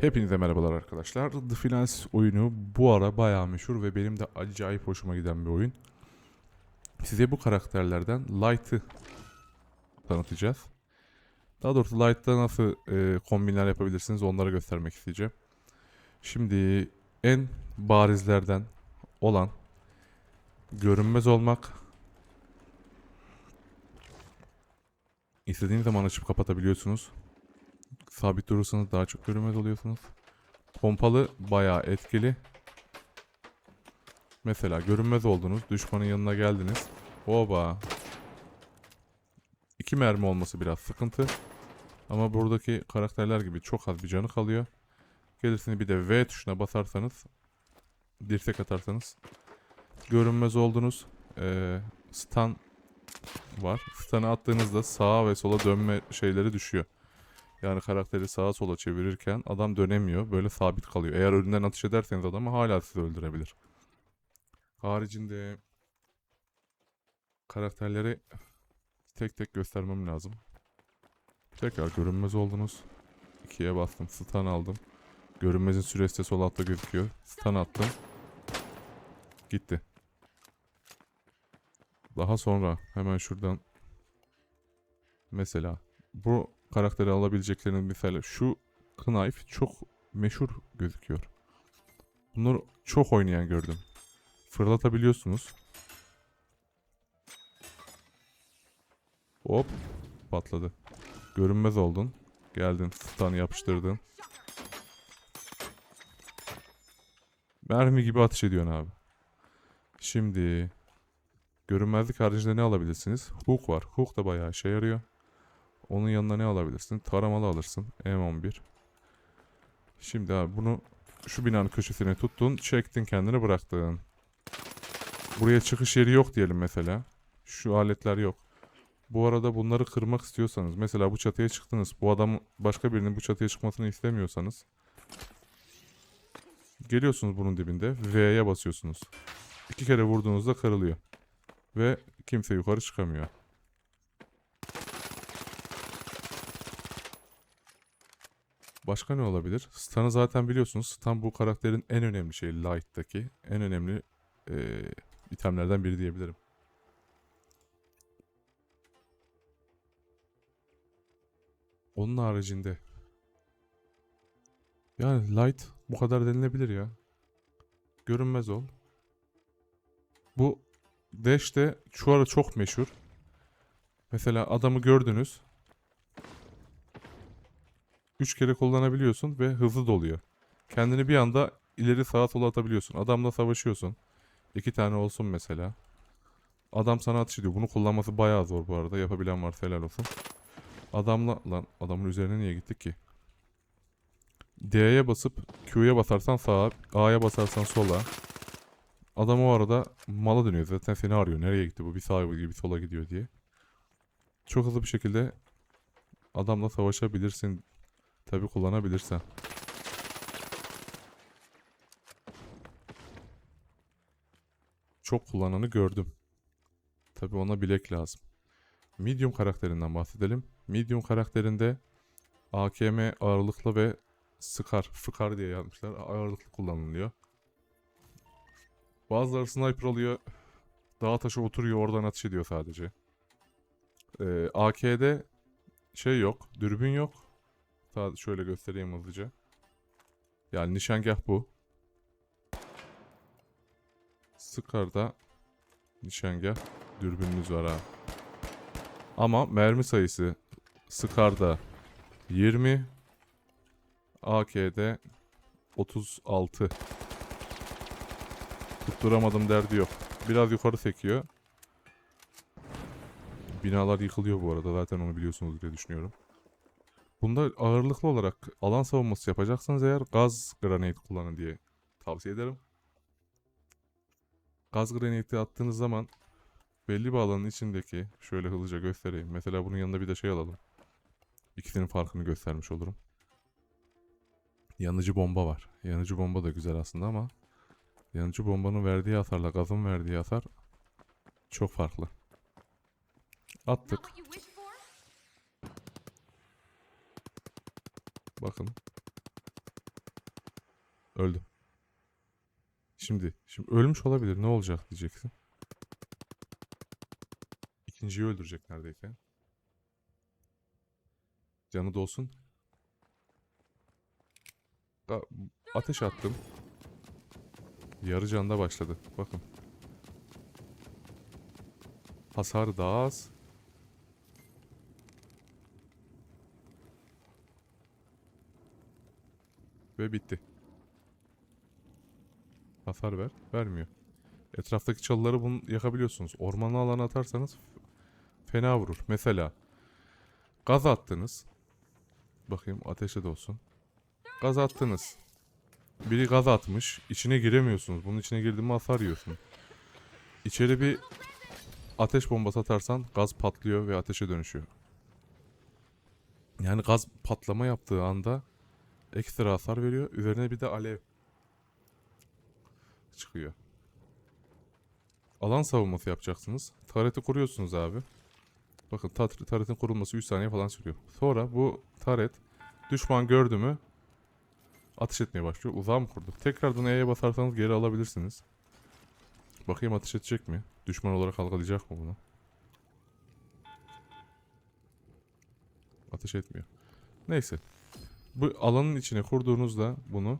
Hepinize merhabalar arkadaşlar. The Finance oyunu bu ara bayağı meşhur ve benim de acayip hoşuma giden bir oyun. Size bu karakterlerden Light'ı tanıtacağız. Daha doğrusu Light'ta nasıl e, kombinler yapabilirsiniz onları göstermek isteyeceğim. Şimdi en barizlerden olan görünmez olmak. İstediğiniz zaman açıp kapatabiliyorsunuz. Sabit durursanız daha çok görünmez oluyorsunuz. Pompalı bayağı etkili. Mesela görünmez oldunuz. Düşmanın yanına geldiniz. Oba. İki mermi olması biraz sıkıntı. Ama buradaki karakterler gibi çok az bir canı kalıyor. Gerisini bir de V tuşuna basarsanız dirsek atarsanız görünmez oldunuz. Ee, stun var. Stun'ı attığınızda sağa ve sola dönme şeyleri düşüyor. Yani karakteri sağa sola çevirirken adam dönemiyor. Böyle sabit kalıyor. Eğer önünden atış ederseniz adamı hala sizi öldürebilir. Haricinde karakterleri tek tek göstermem lazım. Tekrar görünmez oldunuz. İkiye bastım. Stun aldım. Görünmezin süresi de sol altta gözüküyor. Stun attım. Gitti. Daha sonra hemen şuradan mesela bu karakteri alabileceklerinin mesela şu Knife çok meşhur gözüküyor. Bunları çok oynayan gördüm. Fırlatabiliyorsunuz. Hop patladı. Görünmez oldun. Geldin stun yapıştırdın. Mermi gibi ateş ediyorsun abi. Şimdi görünmezlik haricinde ne alabilirsiniz? Hook var. Hook da bayağı işe yarıyor. Onun yanına ne alabilirsin? Taramalı alırsın. M11. Şimdi abi bunu şu binanın köşesine tuttun. Çektin kendini bıraktın. Buraya çıkış yeri yok diyelim mesela. Şu aletler yok. Bu arada bunları kırmak istiyorsanız. Mesela bu çatıya çıktınız. Bu adam başka birinin bu çatıya çıkmasını istemiyorsanız. Geliyorsunuz bunun dibinde. V'ye basıyorsunuz. İki kere vurduğunuzda kırılıyor. Ve kimse yukarı çıkamıyor. Başka ne olabilir? Stun'ı zaten biliyorsunuz. Stun bu karakterin en önemli şeyi Light'taki. En önemli eee itemlerden biri diyebilirim. Onun haricinde. Yani Light bu kadar denilebilir ya. Görünmez ol. Bu Dash de şu ara çok meşhur. Mesela adamı gördünüz. Üç kere kullanabiliyorsun ve hızlı doluyor. Kendini bir anda ileri sağa sola atabiliyorsun. Adamla savaşıyorsun. İki tane olsun mesela. Adam sana atış ediyor. Bunu kullanması bayağı zor bu arada. Yapabilen varsa helal olsun. Adamla... Lan adamın üzerine niye gittik ki? D'ye basıp Q'ya basarsan sağa, A'ya basarsan sola. Adam o arada mala dönüyor. Zaten seni arıyor. Nereye gitti bu? Bir sağa gidiyor, bir sola gidiyor diye. Çok hızlı bir şekilde adamla savaşabilirsin. Tabi kullanabilirsen. Çok kullananı gördüm. Tabi ona bilek lazım. Medium karakterinden bahsedelim. Medium karakterinde AKM ağırlıklı ve sıkar, fıkar diye yazmışlar. Ağırlıklı kullanılıyor. Bazıları sniper alıyor. Dağa taşa oturuyor oradan atış ediyor sadece. Ee, AK'de şey yok. Dürbün yok. Sadece şöyle göstereyim hızlıca. Yani nişangah bu. Scar'da nişangah dürbünümüz var ha. Ama mermi sayısı Scar'da 20 AK'de 36 Tutturamadım derdi yok. Biraz yukarı sekiyor. Binalar yıkılıyor bu arada zaten onu biliyorsunuz diye düşünüyorum. Bunda ağırlıklı olarak alan savunması yapacaksanız eğer gaz granate kullanın diye tavsiye ederim. Gaz granate'i attığınız zaman belli bir alanın içindeki şöyle hızlıca göstereyim. Mesela bunun yanında bir de şey alalım. İkisinin farkını göstermiş olurum. Yanıcı bomba var. Yanıcı bomba da güzel aslında ama yanıcı bombanın verdiği hasarla gazın verdiği hasar çok farklı. Attık. Bakın. Öldü. Şimdi, şimdi ölmüş olabilir. Ne olacak diyeceksin. İkinciyi öldürecek neredeyse. Canı dolsun. Da- Ateş attım. Yarı canda başladı. Bakın. Hasarı daha az. Ve bitti. Hasar ver. Vermiyor. Etraftaki çalıları bunu yakabiliyorsunuz. Ormanlı alana atarsanız fena vurur. Mesela gaz attınız. Bakayım ateşe de olsun. Gaz attınız. Biri gaz atmış. İçine giremiyorsunuz. Bunun içine girdin mi hasar yiyorsun. İçeri bir ateş bombası atarsan gaz patlıyor ve ateşe dönüşüyor. Yani gaz patlama yaptığı anda ekstra hasar veriyor. Üzerine bir de alev çıkıyor. Alan savunması yapacaksınız. Tareti kuruyorsunuz abi. Bakın tar- taretin kurulması 3 saniye falan sürüyor. Sonra bu taret düşman gördü mü ateş etmeye başlıyor. Uzağa mı kurduk? Tekrardan E'ye basarsanız geri alabilirsiniz. Bakayım ateş edecek mi? Düşman olarak algılayacak mı bunu? Ateş etmiyor. Neyse. Bu alanın içine kurduğunuzda bunu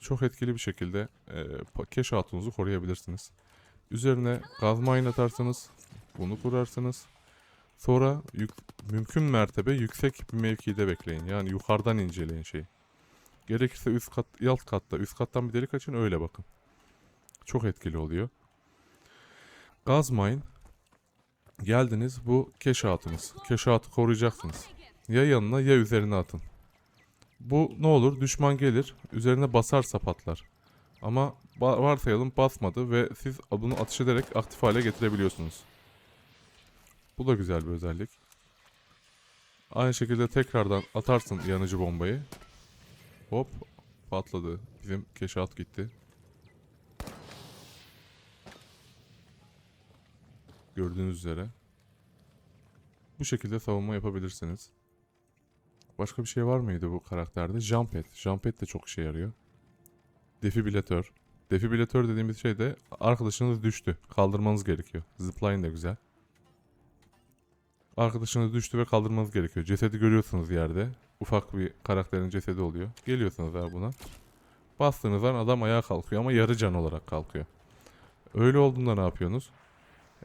çok etkili bir şekilde e, hatunuzu koruyabilirsiniz. Üzerine gaz mine atarsanız bunu kurarsınız. Sonra yük- mümkün mertebe yüksek bir mevkide bekleyin. Yani yukarıdan inceleyin şeyi. Gerekirse üst kat, alt katta, üst kattan bir delik açın öyle bakın. Çok etkili oluyor. Gaz mine geldiniz bu. Cache hatı koruyacaksınız. Ya yanına ya üzerine atın. Bu ne olur? Düşman gelir, üzerine basarsa patlar. Ama varsayalım basmadı ve siz bunu atış ederek aktif hale getirebiliyorsunuz. Bu da güzel bir özellik. Aynı şekilde tekrardan atarsın yanıcı bombayı. Hop patladı. Bizim keşat gitti. Gördüğünüz üzere. Bu şekilde savunma yapabilirsiniz. Başka bir şey var mıydı bu karakterde? Jump pad. Jump pad de çok işe yarıyor. Defibrilatör. Defibrilatör dediğimiz şey de arkadaşınız düştü. Kaldırmanız gerekiyor. Zipline de güzel. Arkadaşınız düştü ve kaldırmanız gerekiyor. Cesedi görüyorsunuz yerde. Ufak bir karakterin cesedi oluyor. Geliyorsunuz abi buna. Bastığınız an adam ayağa kalkıyor ama yarı can olarak kalkıyor. Öyle olduğunda ne yapıyorsunuz?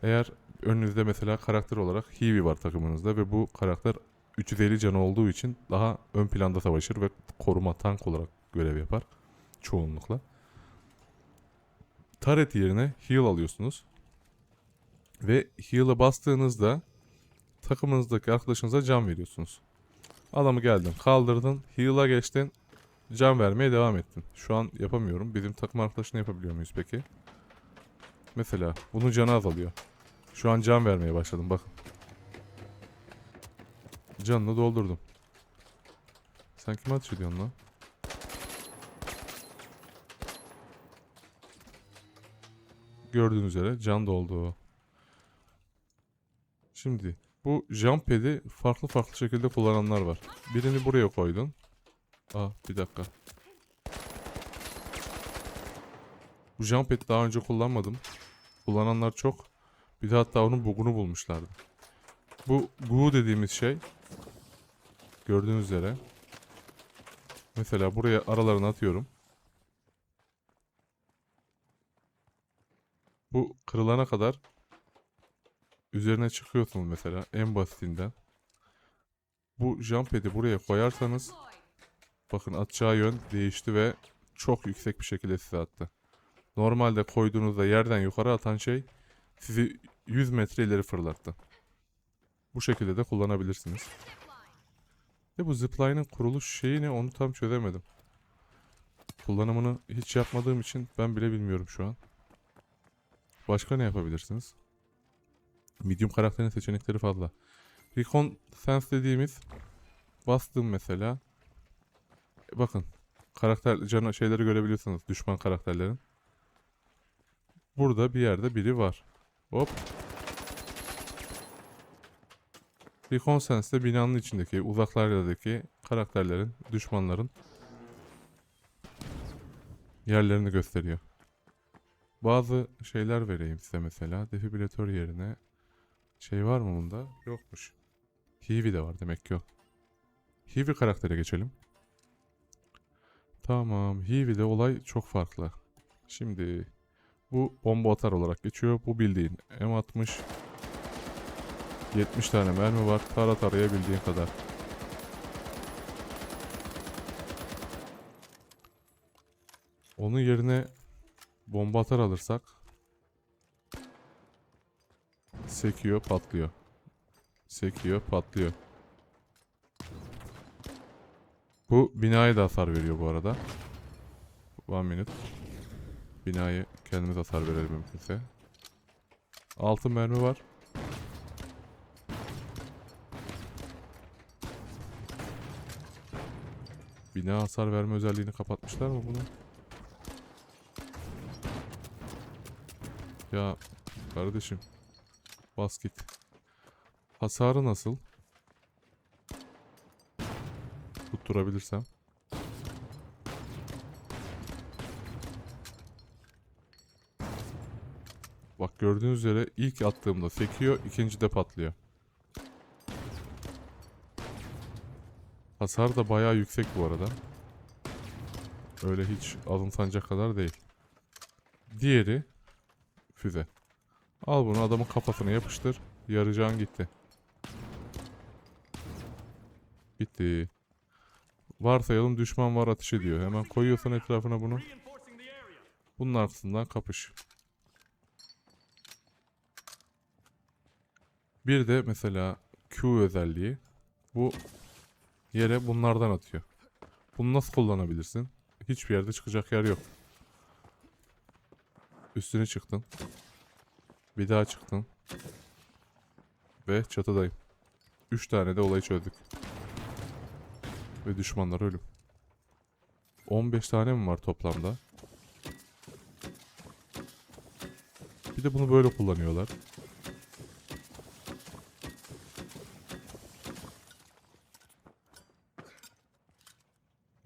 Eğer önünüzde mesela karakter olarak Hivi var takımınızda ve bu karakter 350 canı olduğu için daha ön planda savaşır ve koruma tank olarak görev yapar. Çoğunlukla. Turret yerine heal alıyorsunuz. Ve heal'a bastığınızda takımınızdaki arkadaşınıza can veriyorsunuz. Adamı geldin kaldırdın heal'a geçtin can vermeye devam ettin. Şu an yapamıyorum. Bizim takım arkadaşını yapabiliyor muyuz peki? Mesela bunun canı azalıyor. Şu an can vermeye başladım bakın. Canını doldurdum. Sen kime ateş ediyorsun lan? Gördüğünüz üzere can doldu. Şimdi bu jump pad'i farklı farklı şekilde kullananlar var. Birini buraya koydun. Aa bir dakika. Bu jump pad'i daha önce kullanmadım. Kullananlar çok. Bir de hatta onun bugunu bulmuşlardı. Bu glue dediğimiz şey gördüğünüz üzere mesela buraya aralarını atıyorum. Bu kırılana kadar üzerine çıkıyorsunuz mesela en basitinden. Bu jump pad'i buraya koyarsanız bakın atacağı yön değişti ve çok yüksek bir şekilde size attı. Normalde koyduğunuzda yerden yukarı atan şey sizi 100 metre ileri fırlattı. Bu şekilde de kullanabilirsiniz. Ve bu zipline'ın kuruluş şeyi ne onu tam çözemedim. Kullanımını hiç yapmadığım için ben bile bilmiyorum şu an. Başka ne yapabilirsiniz? Medium karakterin seçenekleri fazla. Recon Sense dediğimiz bastım mesela. E, Bakın karakter canı şeyleri görebiliyorsunuz düşman karakterlerin. Burada bir yerde biri var. Hop. Recon Sense de binanın içindeki uzaklardaki karakterlerin, düşmanların yerlerini gösteriyor. Bazı şeyler vereyim size mesela. Defibrilatör yerine şey var mı bunda? Yokmuş. Hiwi de var demek ki o. Hiwi karaktere geçelim. Tamam. Hiwi'de olay çok farklı. Şimdi bu bomba atar olarak geçiyor. Bu bildiğin M60 70 tane mermi var. Tara taraya bildiğin kadar. Onun yerine bomba atar alırsak sekiyor, patlıyor. Sekiyor, patlıyor. Bu binaya da hasar veriyor bu arada. One minute. Binayı kendimiz hasar verelim mümkünse. Altı mermi var. Bina hasar verme özelliğini kapatmışlar mı bunu? Ya kardeşim. Bas git. Hasarı nasıl? Tutturabilirsem. Bak gördüğünüz üzere ilk attığımda sekiyor, ikinci de patlıyor. Hasar da bayağı yüksek bu arada. Öyle hiç alınsanacak kadar değil. Diğeri füze. Al bunu adamın kafasına yapıştır. Yarayacağın gitti. Gitti. Varsayalım düşman var ateş ediyor. Hemen koyuyorsun etrafına bunu. Bunun arkasından kapış. Bir de mesela Q özelliği. Bu yere bunlardan atıyor. Bunu nasıl kullanabilirsin? Hiçbir yerde çıkacak yer yok. Üstüne çıktın. Bir daha çıktın. Ve çatıdayım. 3 tane de olayı çözdük. Ve düşmanlar ölüm. 15 tane mi var toplamda? Bir de bunu böyle kullanıyorlar.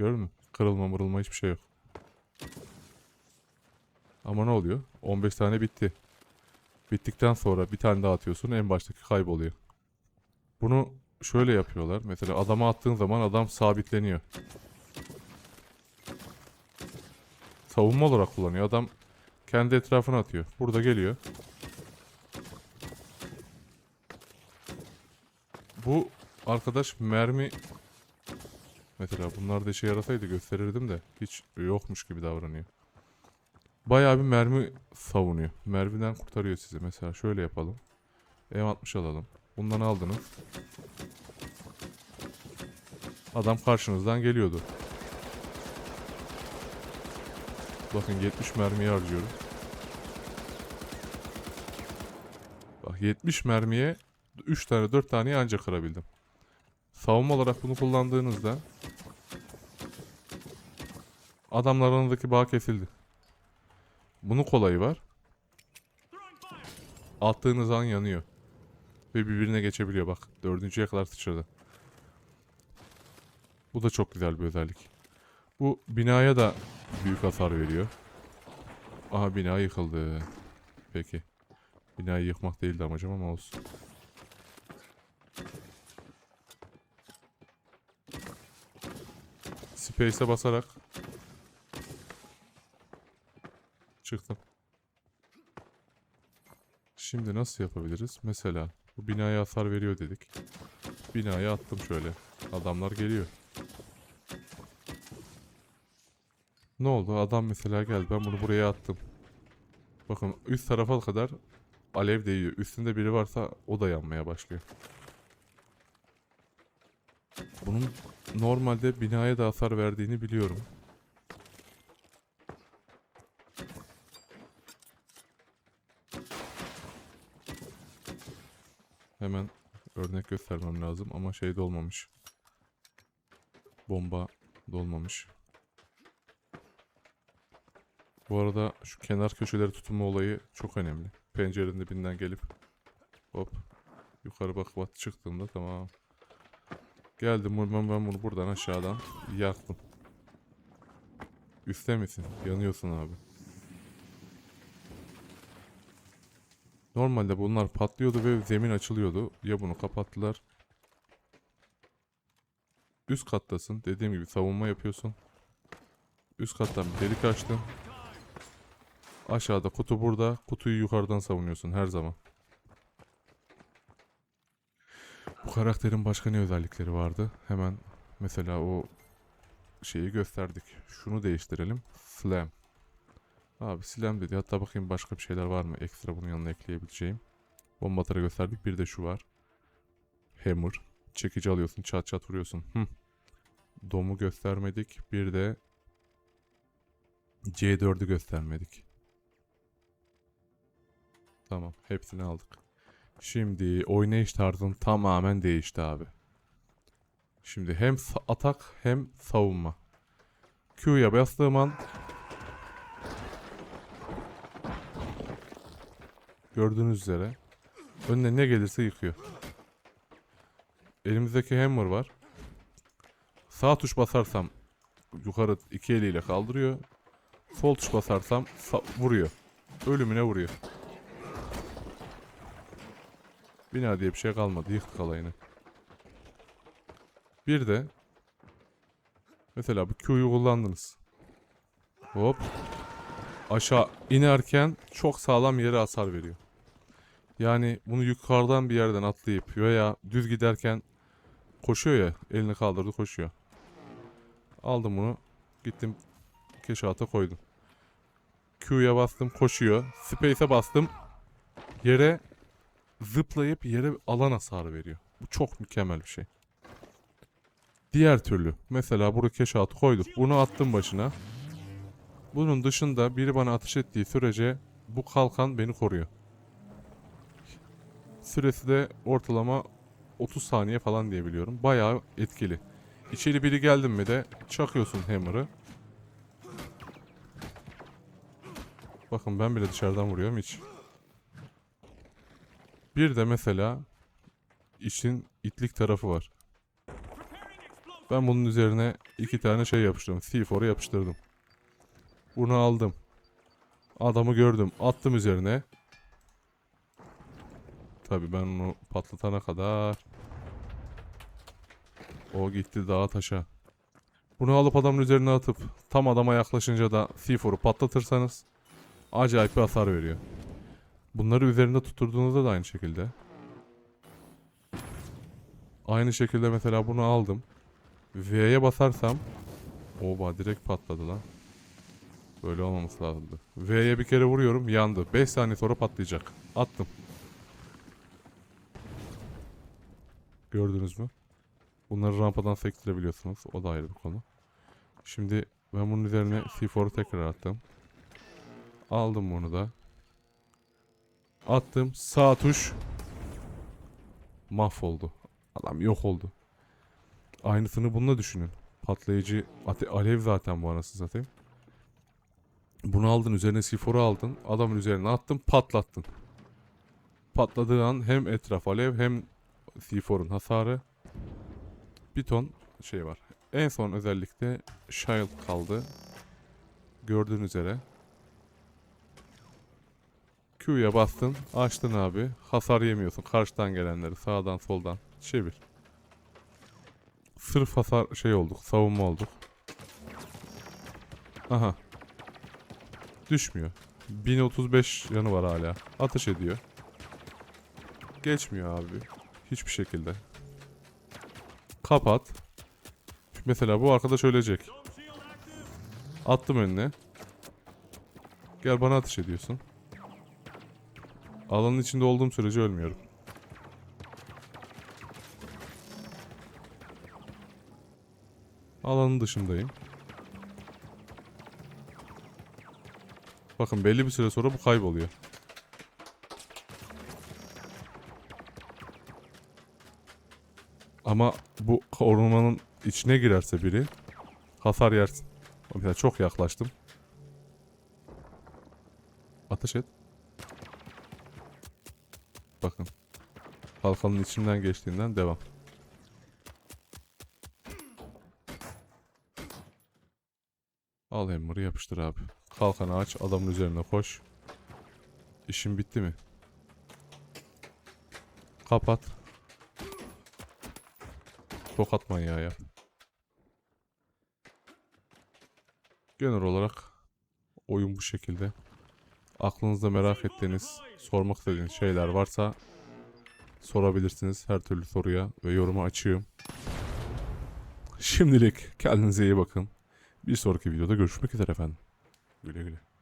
Gördün mü? Kırılma mırılma hiçbir şey yok. Ama ne oluyor? 15 tane bitti. Bittikten sonra bir tane daha atıyorsun en baştaki kayboluyor. Bunu şöyle yapıyorlar. Mesela adama attığın zaman adam sabitleniyor. Savunma olarak kullanıyor. Adam kendi etrafına atıyor. Burada geliyor. Bu arkadaş mermi Mesela bunlar da işe yarasaydı gösterirdim de hiç yokmuş gibi davranıyor. Bayağı bir mermi savunuyor. Mermiden kurtarıyor sizi. Mesela şöyle yapalım. M60 alalım. Bundan aldınız. Adam karşınızdan geliyordu. Bakın 70 mermiyi harcıyorum. Bak 70 mermiye 3 tane 4 taneyi ancak kırabildim. Savunma olarak bunu kullandığınızda adamlar aranızdaki bağ kesildi. Bunun kolayı var. Attığınız an yanıyor. Ve birbirine geçebiliyor bak. Dördüncüye kadar sıçradı. Bu da çok güzel bir özellik. Bu binaya da büyük hasar veriyor. Aha bina yıkıldı. Peki. Binayı yıkmak değildi amacım ama olsun. Space'e basarak çıktım. Şimdi nasıl yapabiliriz? Mesela bu binaya hasar veriyor dedik. Binaya attım şöyle. Adamlar geliyor. Ne oldu? Adam mesela geldi. Ben bunu buraya attım. Bakın üst tarafa kadar alev değiyor. Üstünde biri varsa o da yanmaya başlıyor. Bunun normalde binaya da hasar verdiğini biliyorum. Hemen örnek göstermem lazım ama şey de olmamış. Bomba dolmamış. Bu arada şu kenar köşeleri tutma olayı çok önemli. Pencerenin dibinden gelip hop yukarı bak bak çıktığımda tamam. Geldim ben, ben bunu buradan aşağıdan yaktım. Üste misin? Yanıyorsun abi. Normalde bunlar patlıyordu ve zemin açılıyordu. Ya bunu kapattılar. Üst kattasın. Dediğim gibi savunma yapıyorsun. Üst kattan bir delik açtın. Aşağıda kutu burada. Kutuyu yukarıdan savunuyorsun her zaman. Bu karakterin başka ne özellikleri vardı? Hemen mesela o şeyi gösterdik. Şunu değiştirelim. Slam. Abi slam dedi. Hatta bakayım başka bir şeyler var mı? Ekstra bunun yanına ekleyebileceğim. Bombatara gösterdik. Bir de şu var. Hammer. Çekici alıyorsun. Çat çat vuruyorsun. Hı. Dom'u göstermedik. Bir de C4'ü göstermedik. Tamam. Hepsini aldık. Şimdi oynayış tarzın tamamen değişti abi. Şimdi hem atak hem savunma. Q'ya bastığım an gördüğünüz üzere önüne ne gelirse yıkıyor. Elimizdeki hammer var. Sağ tuş basarsam yukarı iki eliyle kaldırıyor. Sol tuş basarsam sa- vuruyor. Ölümüne vuruyor. Bina diye bir şey kalmadı. Yıktık alayını. Bir de mesela bu Q'yu kullandınız. Hop. Aşağı inerken çok sağlam yere hasar veriyor. Yani bunu yukarıdan bir yerden atlayıp veya düz giderken koşuyor ya elini kaldırdı koşuyor. Aldım bunu gittim keşata koydum. Q'ya bastım koşuyor. Space'e bastım yere zıplayıp yere alan hasarı veriyor. Bu çok mükemmel bir şey. Diğer türlü mesela burada keşatı koyduk. Bunu attım başına. Bunun dışında biri bana ateş ettiği sürece bu kalkan beni koruyor. Süresi de ortalama 30 saniye falan diye biliyorum. Bayağı etkili. İçeri biri geldin mi de çakıyorsun hammer'ı. Bakın ben bile dışarıdan vuruyorum hiç. Bir de mesela işin itlik tarafı var. Ben bunun üzerine iki tane şey yapıştırdım. C4'u yapıştırdım. Bunu aldım. Adamı gördüm. Attım üzerine. Tabii ben onu patlatana kadar o gitti dağa taşa. Bunu alıp adamın üzerine atıp tam adama yaklaşınca da C4'u patlatırsanız acayip bir hasar veriyor. Bunları üzerinde tutturduğunuzda da aynı şekilde. Aynı şekilde mesela bunu aldım. V'ye basarsam Oba direkt patladı lan. Böyle olmaması lazımdı. V'ye bir kere vuruyorum yandı. 5 saniye sonra patlayacak. Attım. Gördünüz mü? Bunları rampadan sektirebiliyorsunuz. O da ayrı bir konu. Şimdi ben bunun üzerine C4'u tekrar attım. Aldım bunu da. Attım. Sağ tuş. Mahvoldu. Adam yok oldu. Aynısını bununla düşünün. Patlayıcı ate- alev zaten bu anasını satayım. Bunu aldın üzerine C4'u aldın. Adamın üzerine attın patlattın. Patladığı an hem etraf alev hem C4'un hasarı. Bir ton şey var. En son özellikle Shield kaldı. Gördüğün üzere. Q'ya bastın, açtın abi. Hasar yemiyorsun. Karşıdan gelenleri sağdan soldan çevir. Sırf hasar şey olduk, savunma olduk. Aha. Düşmüyor. 1035 yanı var hala. Ateş ediyor. Geçmiyor abi. Hiçbir şekilde. Kapat. Mesela bu arkadaş ölecek. Attım önüne. Gel bana ateş ediyorsun. Alanın içinde olduğum sürece ölmüyorum. Alanın dışındayım. Bakın belli bir süre sonra bu kayboluyor. Ama bu ormanın içine girerse biri hasar yersin. Mesela çok yaklaştım. Ateş et. Bakın. Halkanın içinden geçtiğinden devam. Al hammer'ı yapıştır abi. Kalkanı aç adamın üzerine koş. İşin bitti mi? Kapat. Tokat manyağı yap. Genel olarak oyun bu şekilde. Aklınızda merak ettiğiniz, sormak istediğiniz şeyler varsa sorabilirsiniz her türlü soruya ve yoruma açığım. Şimdilik kendinize iyi bakın. Bir sonraki videoda görüşmek üzere efendim. Güle güle.